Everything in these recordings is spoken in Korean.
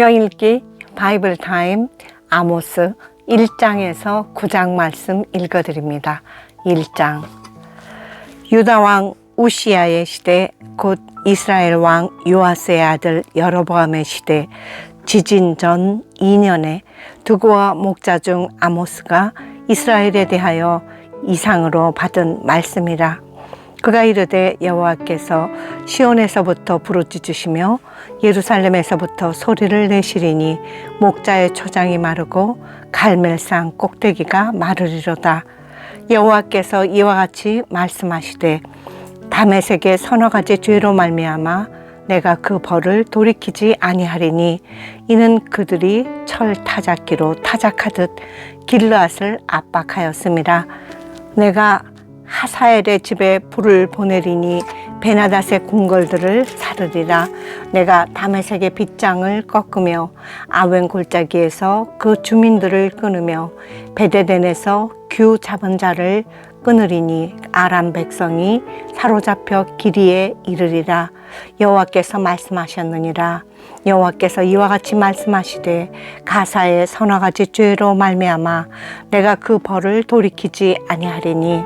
성경 읽기 바이블 타임 아모스 1장에서 9장 말씀 읽어 드립니다. 1장 유다 왕 우시아의 시대 곧 이스라엘 왕 요아스의 아들 여로보암의 시대 지진 전 2년에 두고와 목자 중 아모스가 이스라엘에 대하여 이상으로 받은 말씀이라 그가 이르되 여호와께서 시온에서부터 부르짖으시며 예루살렘에서부터 소리를 내시리니 목자의 초장이 마르고 갈멜산 꼭대기가 마르리로다. 여호와께서 이와 같이 말씀하시되 다메섹의 서너 가지 죄로 말미암아 내가 그 벌을 돌이키지 아니하리니 이는 그들이 철 타작기로 타작하듯 길르앗을 압박하였음이라 내가 하사엘의 집에 불을 보내리니 베나닷의 궁궐들을 사르리라. 내가 다메섹의 빗장을 꺾으며 아웬 골짜기에서 그 주민들을 끊으며 베데덴에서 규 잡은 자를 끊으리니 아람 백성이 사로잡혀 기리에 이르리라. 여호와께서 말씀하셨느니라. 여호와께서 이와 같이 말씀하시되 가사의 가지 죄로 말미암아 내가 그 벌을 돌이키지 아니하리니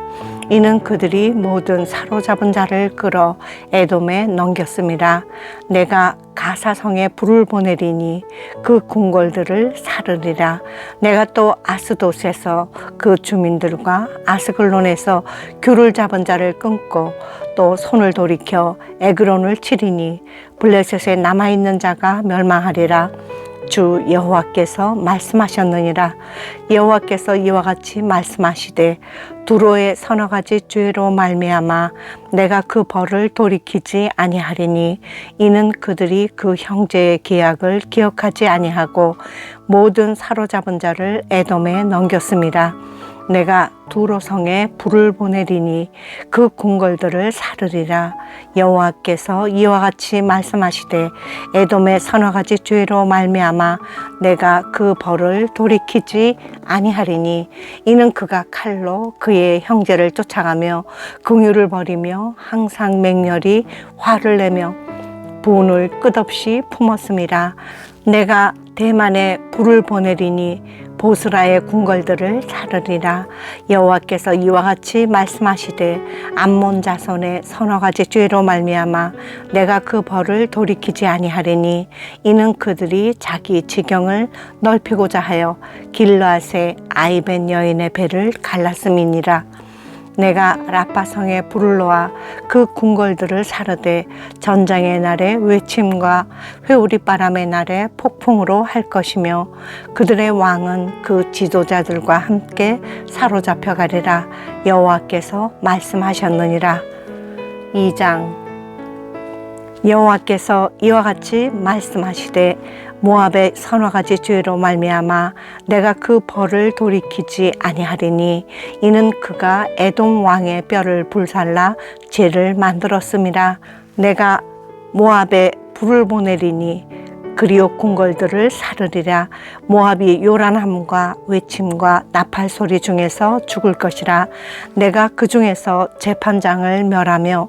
이는 그들이 모든 사로잡은 자를 끌어 에돔에 넘겼습니다. 내가 가사성에 불을 보내리니 그 궁궐들을 사르리라. 내가 또 아스돗에서 그 주민들과 아스글론에서 귤을 잡은 자를 끊고 또 손을 돌이켜 에그론을 치리니 블레셋에 남아 있는 자가 멸망하리라. 주 여호와께서 말씀하셨느니라 여호와께서 이와 같이 말씀하시되 두로의 서너 가지 죄로 말미암아 내가 그 벌을 돌이키지 아니하리니 이는 그들이 그 형제의 계약을 기억하지 아니하고 모든 사로잡은 자를 에돔에 넘겼습니다. 내가 두로성에 불을 보내리니 그 궁궐들을 사르리라. 여호와께서 이와 같이 말씀하시되 에돔의 가지 죄로 말미암아 내가 그 벌을 돌이키지 아니하리니 이는 그가 칼로 그의 형제를 쫓아가며 긍휼을 버리며 항상 맹렬히 화를 내며 분을 끝없이 품었음이라. 내가 대만에 불을 보내리니 보스라의 궁궐들을 사르리라. 여호와께서 이와 같이 말씀하시되 암몬 자손의 서너 가지 죄로 말미암아 내가 그 벌을 돌이키지 아니하리니 이는 그들이 자기 지경을 넓히고자 하여 길르앗의 아이벤 여인의 배를 갈랐음이니라 내가 라파성에 불을 놓아 그 궁궐들을 사르되 전장의 날에 외침과 회오리 바람의 날에 폭풍으로 할 것이며 그들의 왕은 그 지도자들과 함께 사로잡혀 가리라. 여호와께서 말씀하셨느니라. 2장. 여호와께서 이와 같이 말씀하시되 모압의 가지 죄로 말미암아 내가 그 벌을 돌이키지 아니하리니 이는 그가 에돔 왕의 뼈를 불살라 죄를 만들었음이라. 내가 모압에 불을 보내리니 그리오 궁궐들을 사르리라. 모압이 요란함과 외침과 나팔 소리 중에서 죽을 것이라. 내가 그 중에서 재판장을 멸하며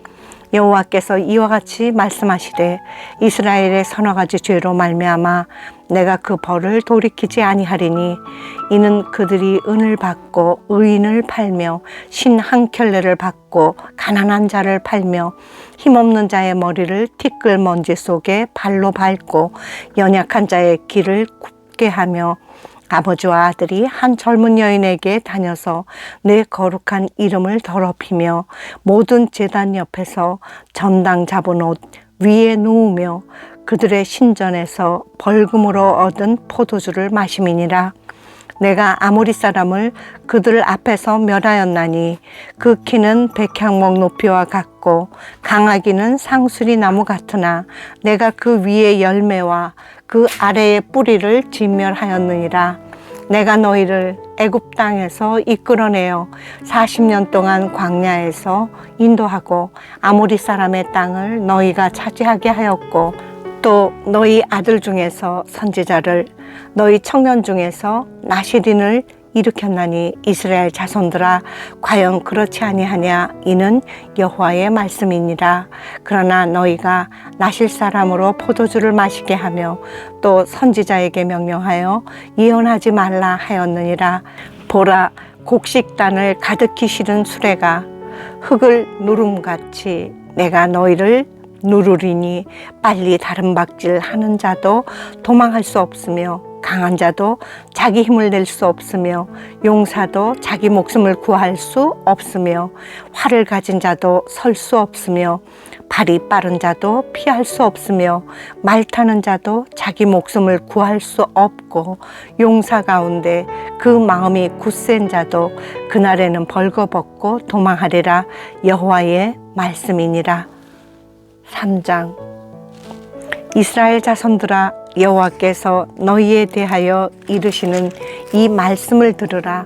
여호와께서 이와 같이 말씀하시되 이스라엘의 서너 가지 죄로 말미암아 내가 그 벌을 돌이키지 아니하리니 이는 그들이 은을 받고 의인을 팔며 신 한 켤레를 받고 가난한 자를 팔며 힘없는 자의 머리를 티끌 먼지 속에 발로 밟고 연약한 자의 길을 굽게 하며 아버지와 아들이 한 젊은 여인에게 다녀서 내 거룩한 이름을 더럽히며 모든 재단 옆에서 전당 잡은 옷 위에 누우며 그들의 신전에서 벌금으로 얻은 포도주를 마심이니라 내가 아모리 사람을 그들 앞에서 멸하였나니 그 키는 백향목 높이와 같고 강하기는 상수리 나무 같으나 내가 그 위에 열매와 그 아래의 뿌리를 진멸하였느니라. 내가 너희를 애굽 땅에서 이끌어내어 40년 동안 광야에서 인도하고 아모리 사람의 땅을 너희가 차지하게 하였고 또 너희 아들 중에서 선지자를 너희 청년 중에서 나시린을 일으켰나니 이스라엘 자손들아 과연 그렇지 아니하냐? 이는 여호와의 말씀이니라. 그러나 너희가 나실 사람으로 포도주를 마시게 하며 또 선지자에게 명령하여 이혼하지 말라 하였느니라. 보라 곡식단을 가득히 실은 수레가 흙을 누름같이 내가 너희를 누르리니 빨리 다른 박질 하는 자도 도망할 수 없으며 강한 자도 자기 힘을 낼 수 없으며 용사도 자기 목숨을 구할 수 없으며 활을 가진 자도 설 수 없으며 발이 빠른 자도 피할 수 없으며 말 타는 자도 자기 목숨을 구할 수 없고 용사 가운데 그 마음이 굳센 자도 그날에는 벌거벗고 도망하리라 여호와의 말씀이니라 3장. 이스라엘 자손들아 여호와께서 너희에 대하여 이르시는 이 말씀을 들으라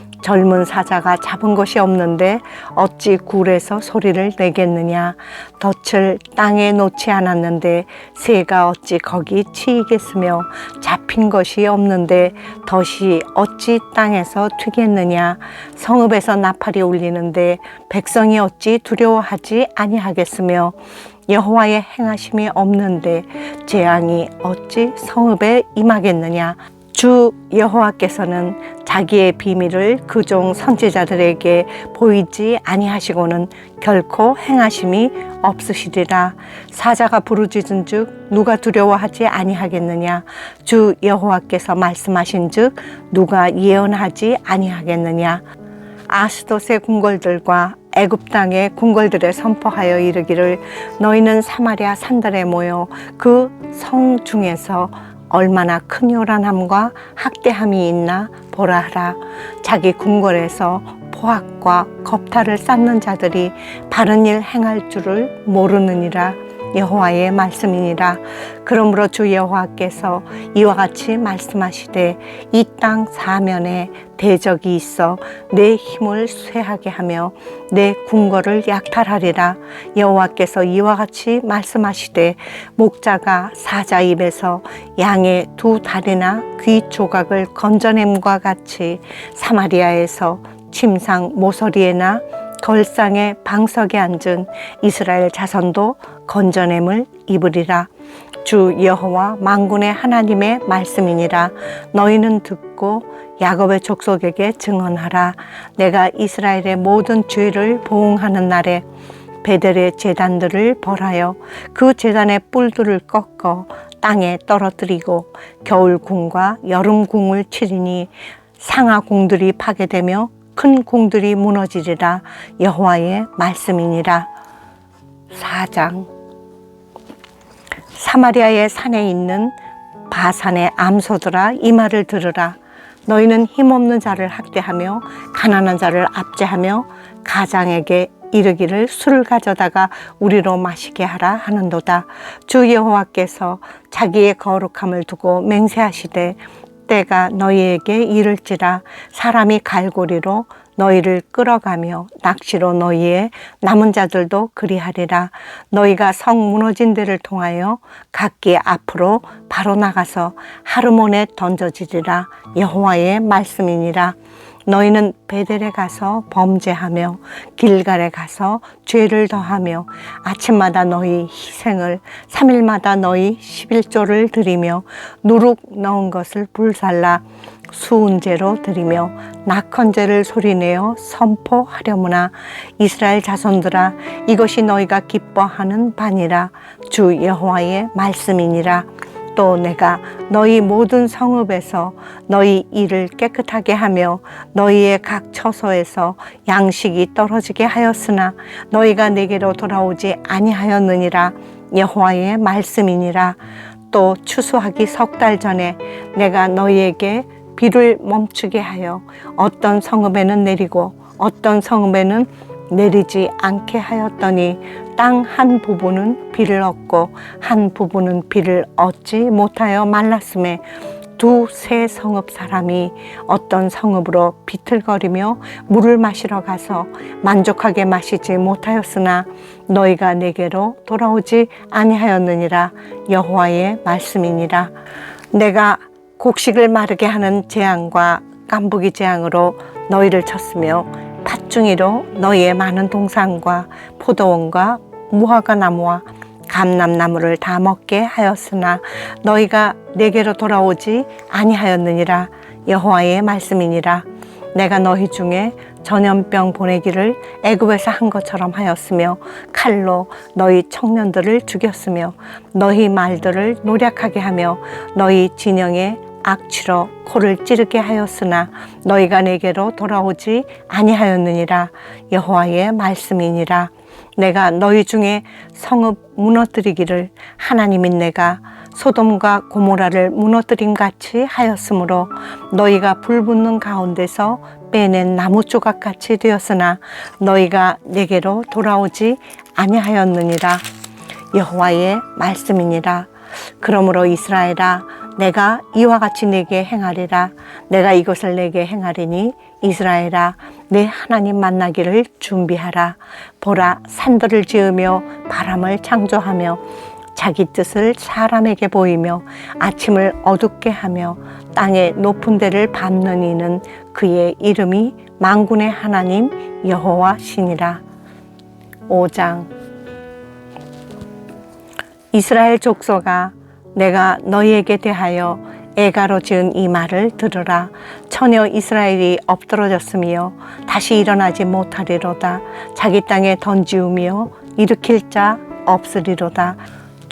젊은 사자가 잡은 것이 없는데 어찌 굴에서 소리를 내겠느냐? 덫을 땅에 놓지 않았는데 새가 어찌 거기 치이겠으며 잡힌 것이 없는데 덫이 어찌 땅에서 튀겠느냐? 성읍에서 나팔이 울리는데 백성이 어찌 두려워하지 아니하겠으며 여호와의 행하심이 없는데 재앙이 어찌 성읍에 임하겠느냐 주 여호와께서는 자기의 비밀을 그 종 선지자들에게 보이지 아니하시고는 결코 행하심이 없으시리라. 사자가 부르짖은즉 누가 두려워하지 아니하겠느냐? 주 여호와께서 말씀하신즉 누가 예언하지 아니하겠느냐? 아스돗의 궁궐들과 애굽 땅의 궁궐들에 선포하여 이르기를 너희는 사마리아 산들에 모여 그 성 중에서 얼마나 큰 요란함과 학대함이 있나 보라 하라. 자기 궁궐에서 포악과 겁탈을 쌓는 자들이 바른 일 행할 줄을 모르느니라 여호와의 말씀이니라. 그러므로 주 여호와께서 이와 같이 말씀하시되 이 땅 사면에 대적이 있어 내 힘을 쇠하게 하며 내 궁궐을 약탈하리라. 여호와께서 이와 같이 말씀하시되 목자가 사자 입에서 양의 두 다리나 귀 조각을 건져냄과 같이 사마리아에서 침상 모서리에나 걸상의 방석에 앉은 이스라엘 자손도 건져냄을 입으리라. 주 여호와 만군의 하나님의 말씀이니라. 너희는 듣고 야곱의 족속에게 증언하라. 내가 이스라엘의 모든 죄를 보응하는 날에 베델의 재단들을 벌하여 그 재단의 뿔들을 꺾어 땅에 떨어뜨리고 겨울 궁과 여름 궁을 치리니 상하 궁들이 파괴되며 큰 궁들이 무너지리라 여호와의 말씀이니라. 4장 사마리아의 산에 있는 바산의 암소들아 이 말을 들으라. 너희는 힘없는 자를 학대하며 가난한 자를 압제하며 가장에게 이르기를 술을 가져다가 우리로 마시게 하라 하는도다. 주 여호와께서 자기의 거룩함을 두고 맹세하시되 때가 너희에게 이를지라. 사람이 갈고리로 너희를 끌어가며 낚시로 너희의 남은 자들도 그리하리라. 너희가 성 무너진 데를 통하여 각기 앞으로 바로 나가서 하르몬에 던져지리라. 여호와의 말씀이니라 너희는 베델에 가서 범죄하며 길갈에 가서 죄를 더하며 아침마다 너희 희생을 삼일마다 너희 십일조를 드리며 누룩 넣은 것을 불살라 수은제로 드리며 낙헌제를 소리내어 선포하려무나 이스라엘 자손들아 이것이 너희가 기뻐하는 반이라. 주 여호와의 말씀이니라 또 내가 너희 모든 성읍에서 너희 일을 깨끗하게 하며 너희의 각 처소에서 양식이 떨어지게 하였으나 너희가 내게로 돌아오지 아니하였느니라 여호와의 말씀이니라. 또 추수하기 석 달 전에 내가 너희에게 비를 멈추게 하여 어떤 성읍에는 내리고 어떤 성읍에는 내리지 않게 하였더니 땅 한 부분은 비를 얻고 한 부분은 비를 얻지 못하여 말랐음에 두 세 성읍 사람이 어떤 성읍으로 비틀거리며 물을 마시러 가서 만족하게 마시지 못하였으나 너희가 내게로 돌아오지 아니하였느니라 여호와의 말씀이니라. 내가 곡식을 마르게 하는 재앙과 깐부기 재앙으로 너희를 쳤으며 팥중이로 너희의 많은 동산과 포도원과 무화과 나무와 감람나무를 다 먹게 하였으나 너희가 내게로 돌아오지 아니하였느니라 여호와의 말씀이니라. 내가 너희 중에 전염병 보내기를 애굽에서 한 것처럼 하였으며 칼로 너희 청년들을 죽였으며 너희 말들을 노력하게 하며 너희 진영에 악취로 코를 찌르게 하였으나 너희가 내게로 돌아오지 아니하였느니라. 여호와의 말씀이니라. 내가 너희 중에 성읍 무너뜨리기를 하나님인 내가 소돔과 고모라를 무너뜨림 같이 하였으므로 너희가 불붙는 가운데서 빼낸 나무 조각 같이 되었으나 너희가 내게로 돌아오지 아니하였느니라. 여호와의 말씀이니라. 그러므로 이스라엘아 내가 이와 같이 내게 행하리라. 내가 이것을 내게 행하리니 이스라엘아 내 하나님 만나기를 준비하라. 보라 산들을 지으며 바람을 창조하며 자기 뜻을 사람에게 보이며 아침을 어둡게 하며 땅의 높은 데를 밟는 이는 그의 이름이 만군의 하나님 여호와 신이라. 5장. 이스라엘 족속아 내가 너희에게 대하여 애가로 지은 이 말을 들으라. 처녀 이스라엘이 엎드러졌으며 다시 일어나지 못하리로다. 자기 땅에 던지우며 일으킬 자 없으리로다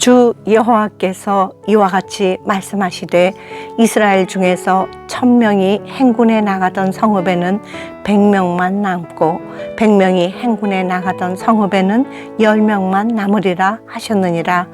주 여호와께서 이와 같이 말씀하시되 이스라엘 중에서 천명이 행군에 나가던 성읍에는 백명만 남고 백명이 행군에 나가던 성읍에는 열명만 남으리라 하셨느니라.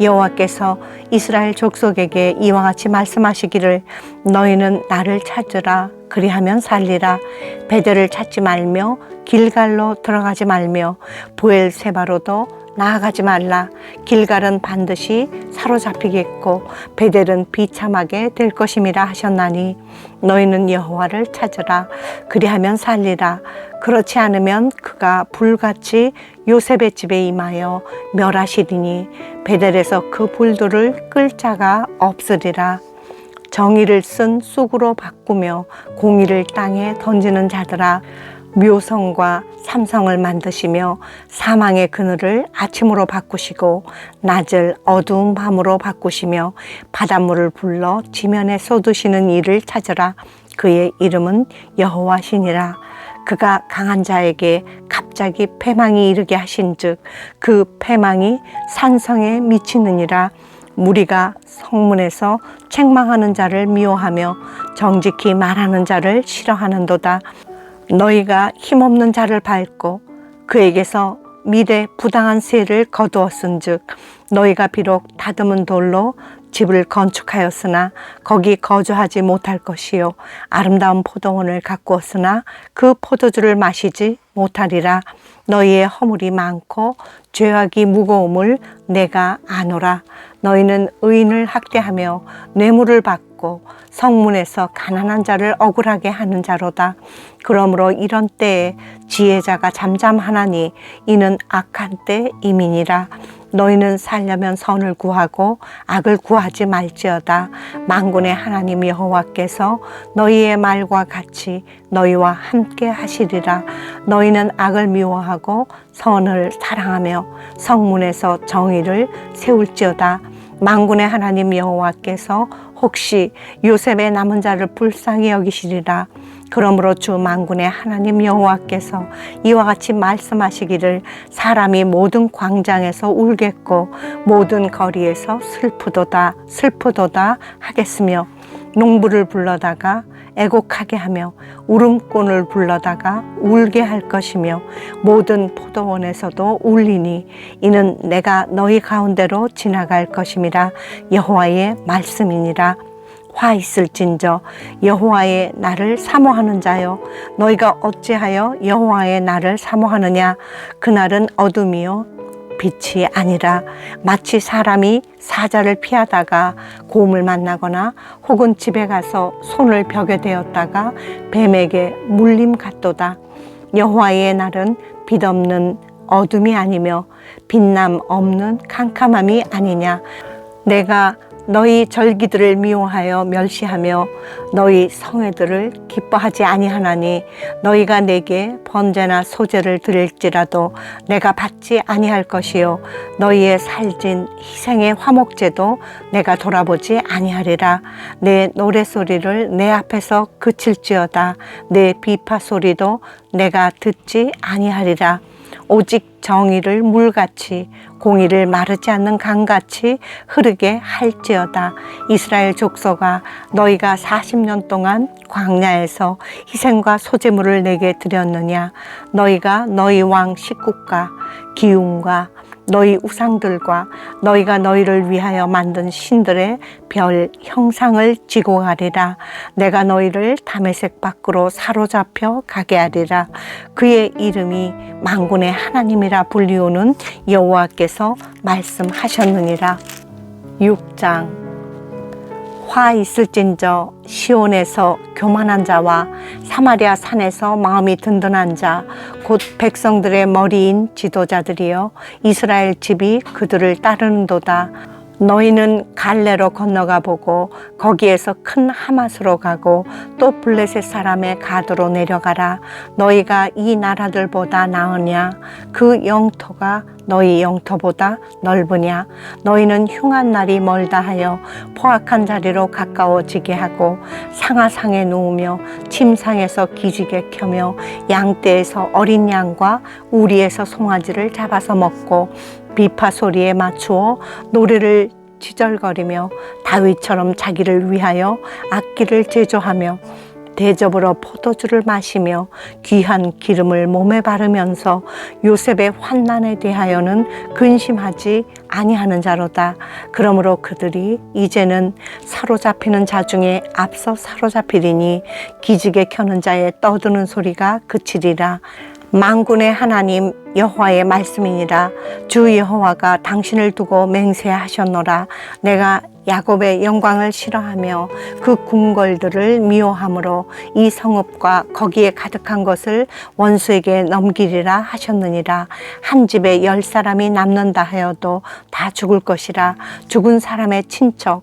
여호와께서 이스라엘 족속에게 이와 같이 말씀하시기를 너희는 나를 찾으라. 그리하면 살리라. 베델을 찾지 말며 길갈로 들어가지 말며 부엘세바로도 나아가지 말라. 길갈은 반드시 사로잡히겠고 베델은 비참하게 될 것임이라 하셨나니 너희는 여호와를 찾으라. 그리하면 살리라. 그렇지 않으면 그가 불같이 요셉의 집에 임하여 멸하시리니 베델에서 그 불들을 끌 자가 없으리라. 정의를 쓴 쑥으로 바꾸며 공의를 땅에 던지는 자들아 묘성과 삼성을 만드시며 사망의 그늘을 아침으로 바꾸시고 낮을 어두운 밤으로 바꾸시며 바닷물을 불러 지면에 쏟으시는 이를 찾으라. 그의 이름은 여호와시니라. 그가 강한 자에게 갑자기 패망이 이르게 하신즉 그 패망이 산성에 미치느니라. 무리가 성문에서 책망하는 자를 미워하며 정직히 말하는 자를 싫어하는도다 너희가 힘없는 자를 밟고 그에게서 미래 부당한 세를 거두었은즉 너희가 비록 다듬은 돌로 집을 건축하였으나 거기 거주하지 못할 것이요 아름다운 포도원을 가꾸었으나 그 포도주를 마시지 못하리라. 너희의 허물이 많고 죄악이 무거움을 내가 아노라. 너희는 의인을 학대하며 뇌물을 받고 성문에서 가난한 자를 억울하게 하는 자로다. 그러므로 이런 때에 지혜자가 잠잠하나니 이는 악한 때 이민이라. 너희는 살려면 선을 구하고 악을 구하지 말지어다. 만군의 하나님 여호와께서 너희의 말과 같이 너희와 함께 하시리라. 너희는 악을 미워하고 선을 사랑하며 성문에서 정의를 세울지어다 만군의 하나님 여호와께서 혹시 요셉의 남은 자를 불쌍히 여기시리라. 그러므로 주 만군의 하나님 여호와께서 이와 같이 말씀하시기를 사람이 모든 광장에서 울겠고 모든 거리에서 슬프도다 슬프도다 하겠으며 농부를 불러다가 애곡하게 하며 울음꾼을 불러다가 울게 할 것이며 모든 포도원에서도 울리니 이는 내가 너희 가운데로 지나갈 것임이라 여호와의 말씀이니라. 화 있을진저 여호와의 나를 사모하는 자여 너희가 어찌하여 여호와의 나를 사모하느냐? 그날은 어둠이요 빛이 아니라 마치 사람이 사자를 피하다가 곰을 만나거나 혹은 집에 가서 손을 벽에 대었다가 뱀에게 물림 같도다. 여호와의 날은 빛 없는 어둠이 아니며 빛남 없는 캄캄함이 아니냐. 내가 너희 절기들을 미워하여 멸시하며 너희 성회들을 기뻐하지 아니하나니 너희가 내게 번제나 소제를 드릴지라도 내가 받지 아니할 것이요. 너희의 살진 희생의 화목제도 내가 돌아보지 아니하리라. 내 노래 소리를 내 앞에서 그칠지어다. 내 비파 소리도 내가 듣지 아니하리라 오직 정의를 물같이 공의를 마르지 않는 강같이 흐르게 할지어다. 이스라엘 족속아 너희가 40년 동안 광야에서 희생과 소제물을 내게 드렸느냐? 너희가 너희 왕 식국과 기운과 너희 우상들과 너희가 너희를 위하여 만든 신들의 별 형상을 지고 가리라. 내가 너희를 담에색 밖으로 사로잡혀 가게 하리라. 그의 이름이 만군의 하나님이라 불리우는 여호와께서 말씀하셨느니라. 6장 화 있을진저 시온에서 교만한 자와 사마리아 산에서 마음이 든든한 자 곧 백성들의 머리인 지도자들이여 이스라엘 집이 그들을 따르는도다 너희는 갈래로 건너가 보고 거기에서 큰 하맛으로 가고 또 블레셋 사람의 가드로 내려가라. 너희가 이 나라들보다 나으냐? 그 영토가 너희 영토보다 넓으냐? 너희는 흉한 날이 멀다 하여 포악한 자리로 가까워지게 하고 상하상에 누우며 침상에서 기지개 켜며 양떼에서 어린 양과 우리에서 송아지를 잡아서 먹고 비파 소리에 맞추어 노래를 지절거리며 다윗처럼 자기를 위하여 악기를 제조하며 대접으로 포도주를 마시며 귀한 기름을 몸에 바르면서 요셉의 환난에 대하여는 근심하지 아니하는 자로다. 그러므로 그들이 이제는 사로잡히는 자 중에 앞서 사로잡히리니 기지개 켜는 자의 떠드는 소리가 그치리라. 만군의 하나님 여호와의 말씀이니라. 주 여호와가 당신을 두고 맹세하셨노라. 내가 야곱의 영광을 싫어하며 그 궁궐들을 미워함으로 이 성읍과 거기에 가득한 것을 원수에게 넘기리라 하셨느니라. 한 집에 열 사람이 남는다 하여도 다 죽을 것이라. 죽은 사람의 친척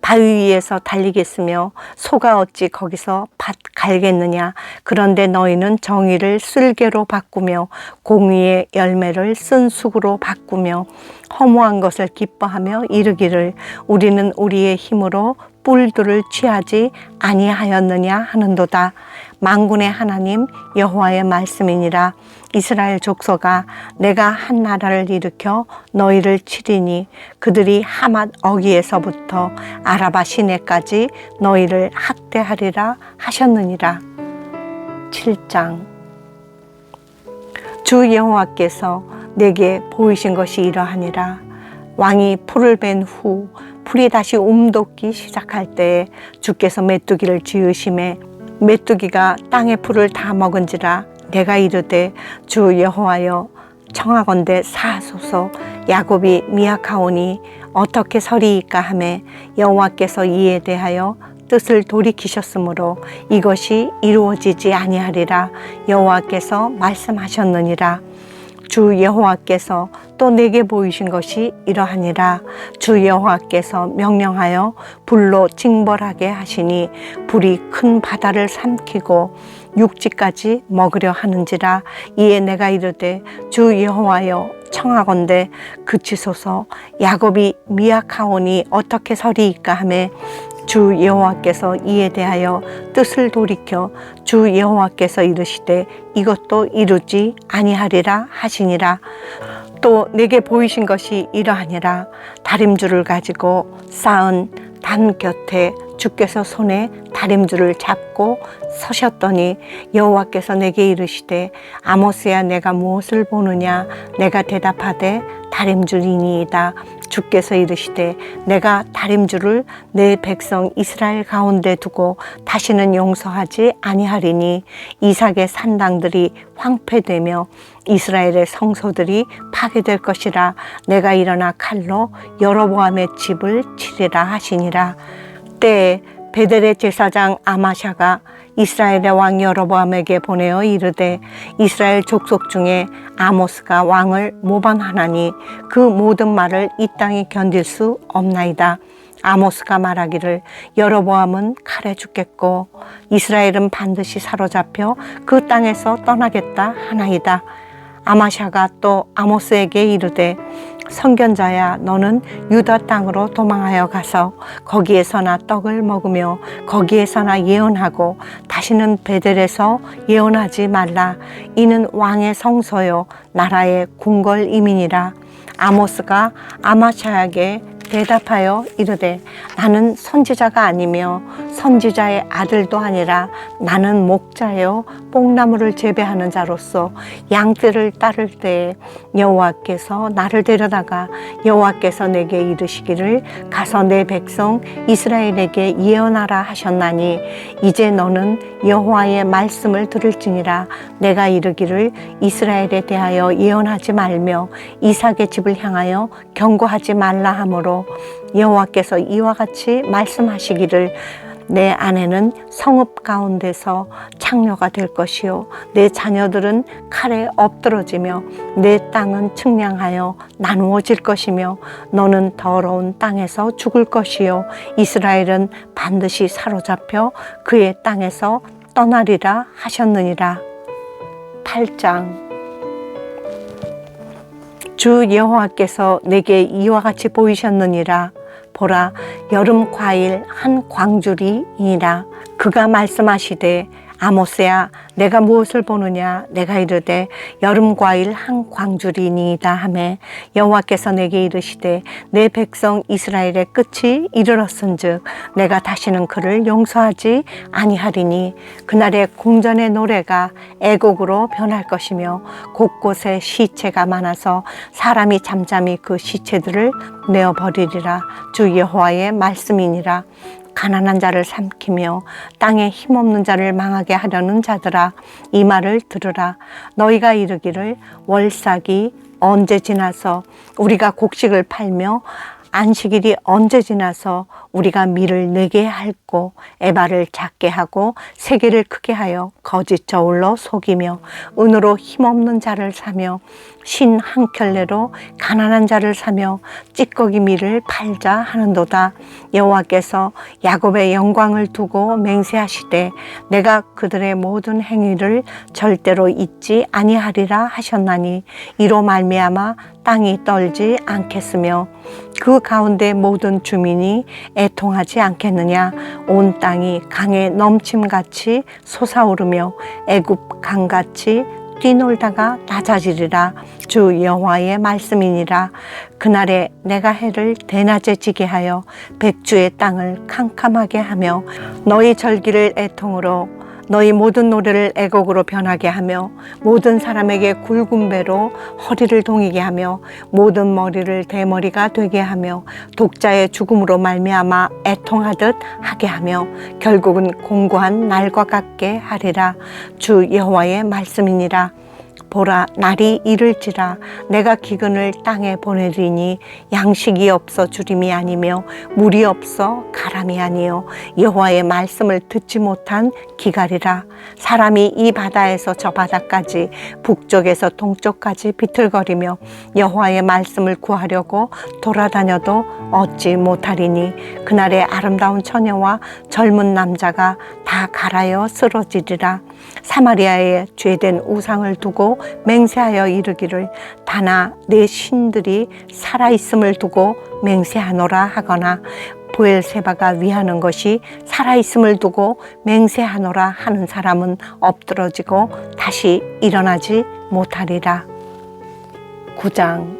바위 위에서 달리겠으며 소가 어찌 거기서 밭 갈겠느냐? 그런데 너희는 정의를 쓸개로 바꾸며 공의의 열매를 쓴 수구로 바꾸며 허무한 것을 기뻐하며 이르기를 우리는 우리의 힘으로 뿔들을 취하지 아니하였느냐 하는도다. 만군의 하나님 여호와의 말씀이니라. 이스라엘 족속아 내가 한 나라를 일으켜 너희를 치리니 그들이 하맛 어기에서부터 아라바 시내까지 너희를 학대하리라 하셨느니라. 7장. 주 여호와께서 내게 보이신 것이 이러하니라. 왕이 풀을 벤 후 풀이 다시 움돋기 시작할 때에 주께서 메뚜기를 지으심에 메뚜기가 땅의 풀을 다 먹은지라 내가 이르되 주 여호와여 청하건대 사소서. 야곱이 미약하오니 어떻게 서리이까 하매 여호와께서 이에 대하여 뜻을 돌이키셨으므로 이것이 이루어지지 아니하리라. 여호와께서 말씀하셨느니라 주 여호와께서 또 내게 보이신 것이 이러하니라. 주 여호와께서 명령하여 불로 징벌하게 하시니 불이 큰 바다를 삼키고 육지까지 먹으려 하는지라. 이에 내가 이르되 주 여호와여 청하건대 그치소서. 야곱이 미약하오니 어떻게 서리이까 하매 주 여호와께서 이에 대하여 뜻을 돌이켜 주 여호와께서 이르시되 이것도 이루지 아니하리라 하시니라. 또 내게 보이신 것이 이러하니라. 다림줄을 가지고 쌓은 단 곁에 주께서 손에 다림줄을 잡고 서셨더니 여호와께서 내게 이르시되 아모스야 내가 무엇을 보느냐? 내가 대답하되 다림줄이니이다. 주께서 이르시되 내가 다림줄을 내 백성 이스라엘 가운데 두고 다시는 용서하지 아니하리니 이삭의 산당들이 황폐되며 이스라엘의 성소들이 파괴될 것이라. 내가 일어나 칼로 여로보암의 집을 치리라 하시니라 때에 베델의 제사장 아마샤가 이스라엘의 왕 여로보암에게 보내어 이르되 이스라엘 족속 중에 아모스가 왕을 모방하나니 그 모든 말을 이 땅이 견딜 수 없나이다. 아모스가 말하기를 여로보암은 칼에 죽겠고 이스라엘은 반드시 사로잡혀 그 땅에서 떠나겠다 하나이다. 아마샤가 또 아모스에게 이르되 선견자야 너는 유다 땅으로 도망하여 가서 거기에서나 떡을 먹으며 거기에서나 예언하고 다시는 베델에서 예언하지 말라. 이는 왕의 성소요 나라의 궁궐 이민이라. 아모스가 아마샤에게 대답하여 이르되 나는 선지자가 아니며 선지자의 아들도 아니라 나는 목자요 뽕나무를 재배하는 자로서 양떼를 따를 때에 여호와께서 나를 데려다가 여호와께서 내게 이르시기를 가서 내 백성 이스라엘에게 예언하라 하셨나니 이제 너는 여호와의 말씀을 들을지니라. 내가 이르기를 이스라엘에 대하여 예언하지 말며 이삭의 집을 향하여 경고하지 말라 하므로 여호와께서 이와 같이 말씀하시기를 내 아내는 성읍 가운데서 창녀가 될 것이요. 내 자녀들은 칼에 엎드러지며 내 땅은 측량하여 나누어질 것이며 너는 더러운 땅에서 죽을 것이요. 이스라엘은 반드시 사로잡혀 그의 땅에서 떠나리라 하셨느니라. 8장. 주 여호와께서 내게 이와 같이 보이셨느니라 보라 여름 과일 한 광주리이니라 그가 말씀하시되 아모스야 내가 무엇을 보느냐? 내가 이르되 여름 과일 한 광주리니이다 하매 여호와께서 내게 이르시되 내 백성 이스라엘의 끝이 이르렀은즉 내가 다시는 그를 용서하지 아니하리니 그날의 궁전의 노래가 애곡으로 변할 것이며 곳곳에 시체가 많아서 사람이 잠잠히 그 시체들을 내어 버리리라. 주 여호와의 말씀이니라 가난한 자를 삼키며 땅에 힘없는 자를 망하게 하려는 자들아 이 말을 들으라. 너희가 이르기를 월삭이 언제 지나서 우리가 곡식을 팔며 안식일이 언제 지나서 우리가 밀을 내게 할고 에바를 작게 하고 세계를 크게 하여 거짓 저울로 속이며 은으로 힘없는 자를 사며 신 한 켤레로 가난한 자를 사며 찌꺼기 밀을 팔자 하는도다. 여호와께서 야곱의 영광을 두고 맹세하시되 내가 그들의 모든 행위를 절대로 잊지 아니하리라 하셨나니 이로 말미암아 땅이 떨지 않겠으며 그 가운데 모든 주민이 애통하지 않겠느냐? 온 땅이 강에 넘침같이 솟아오르며 애굽 강같이 뛰놀다가 낮아지리라. 주 여호와의 말씀이니라. 그날에 내가 해를 대낮에 지게 하여 백주의 땅을 캄캄하게 하며 너희 절기를 애통으로 너희 모든 노래를 애곡으로 변하게 하며 모든 사람에게 굵은 배로 허리를 동이게 하며 모든 머리를 대머리가 되게 하며 독자의 죽음으로 말미암아 애통하듯 하게 하며 결국은 공고한 날과 같게 하리라. 주 여호와의 말씀이니라 보라 날이 이를지라 내가 기근을 땅에 보내리니 양식이 없어 주림이 아니며 물이 없어 가람이 아니요. 여호와의 말씀을 듣지 못한 기갈이라. 사람이 이 바다에서 저 바다까지 북쪽에서 동쪽까지 비틀거리며 여호와의 말씀을 구하려고 돌아다녀도 얻지 못하리니 그날의 아름다운 처녀와 젊은 남자가 다 갈아여 쓰러지리라 사마리아에 죄된 우상을 두고 맹세하여 이르기를 다나 내 신들이 살아 있음을 두고 맹세하노라 하거나 보엘세바가 위하는 것이 살아 있음을 두고 맹세하노라 하는 사람은 엎드러지고 다시 일어나지 못하리라. 9장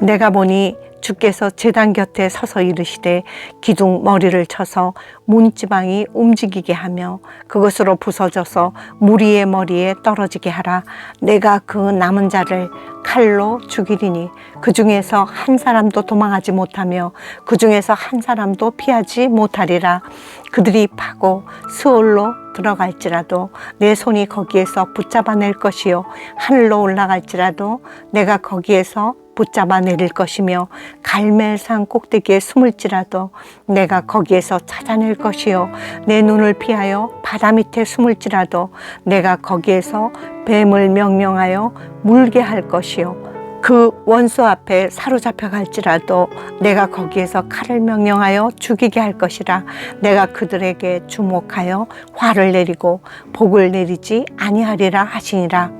내가 보니 주께서 제단 곁에 서서 이르시되 기둥 머리를 쳐서 문지방이 움직이게 하며 그것으로 부서져서 무리의 머리에 떨어지게 하라. 내가 그 남은 자를 칼로 죽이리니 그 중에서 한 사람도 도망하지 못하며 그 중에서 한 사람도 피하지 못하리라. 그들이 파고 스올로 들어갈지라도 내 손이 거기에서 붙잡아낼 것이요. 하늘로 올라갈지라도 내가 거기에서 붙잡아 내릴 것이며 갈멜산 꼭대기에 숨을지라도 내가 거기에서 찾아낼 것이요. 내 눈을 피하여 바다 밑에 숨을지라도 내가 거기에서 뱀을 명령하여 물게 할 것이요. 그 원수 앞에 사로잡혀 갈지라도 내가 거기에서 칼을 명령하여 죽이게 할 것이라 내가 그들에게 주목하여 화를 내리고 복을 내리지 아니하리라 하시니라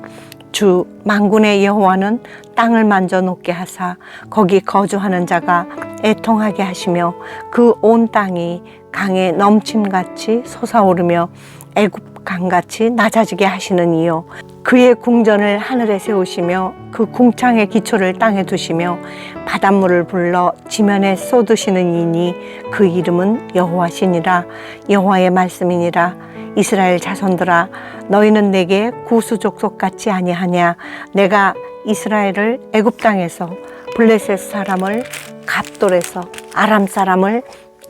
주 만군의 여호와는 땅을 만져 놓게 하사 거기 거주하는 자가 애통하게 하시며 그 온 땅이 강에 넘침같이 솟아오르며 애굽 강같이 낮아지게 하시는 이요. 그의 궁전을 하늘에 세우시며 그 궁창의 기초를 땅에 두시며 바닷물을 불러 지면에 쏟으시는 이니 그 이름은 여호와시니라 여호와의 말씀이니라 이스라엘 자손들아 너희는 내게 구수 족속 같지 아니하냐? 내가 이스라엘을 애굽 땅에서 블레셋 사람을 갑돌에서 아람 사람을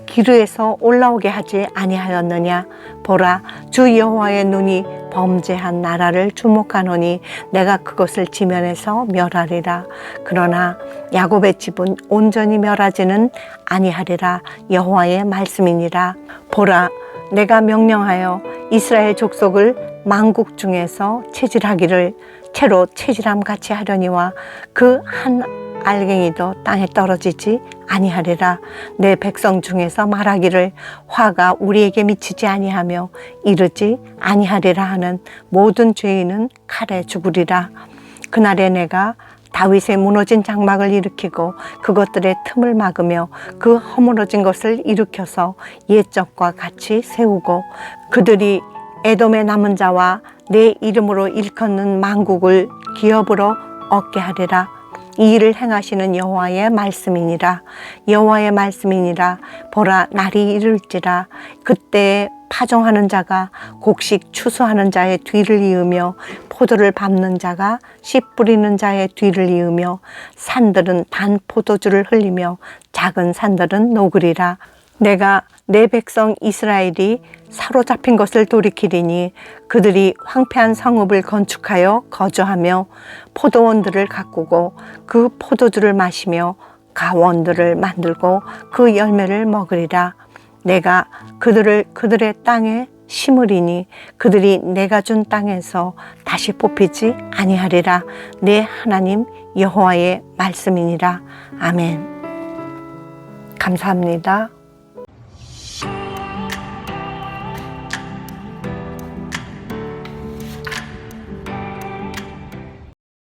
기르에서 올라오게 하지 아니하였느냐? 보라 주 여호와의 눈이 범죄한 나라를 주목하노니 내가 그것을 지면에서 멸하리라. 그러나 야곱의 집은 온전히 멸하지는 아니하리라. 여호와의 말씀이니라. 보라 내가 명령하여 이스라엘 족속을 만국 중에서 체질하기를 채로 체질함 같이 하려니와 그 한 알갱이도 땅에 떨어지지 아니하리라. 내 백성 중에서 말하기를 화가 우리에게 미치지 아니하며 이르지 아니하리라 하는 모든 죄인은 칼에 죽으리라. 그날에 내가 다윗의 무너진 장막을 일으키고 그것들의 틈을 막으며 그 허물어진 것을 일으켜서 옛적과 같이 세우고 그들이 에돔의 남은 자와 내 이름으로 일컫는 만국을 기업으로 얻게 하리라. 이 일을 행하시는 여호와의 말씀이니라. 여호와의 말씀이니라. 보라 날이 이를지라. 그때에 파종하는 자가 곡식 추수하는 자의 뒤를 이으며 포도를 밟는 자가 씨 뿌리는 자의 뒤를 이으며 산들은 단 포도주를 흘리며 작은 산들은 녹으리라 내가 내 백성 이스라엘이 사로잡힌 것을 돌이키리니 그들이 황폐한 성읍을 건축하여 거주하며 포도원들을 가꾸고 그 포도주를 마시며 가원들을 만들고 그 열매를 먹으리라. 내가 그들을 그들의 땅에 심으리니 그들이 내가 준 땅에서 다시 뽑히지 아니하리라. 내 하나님 여호와의 말씀이니라. 아멘. 감사합니다.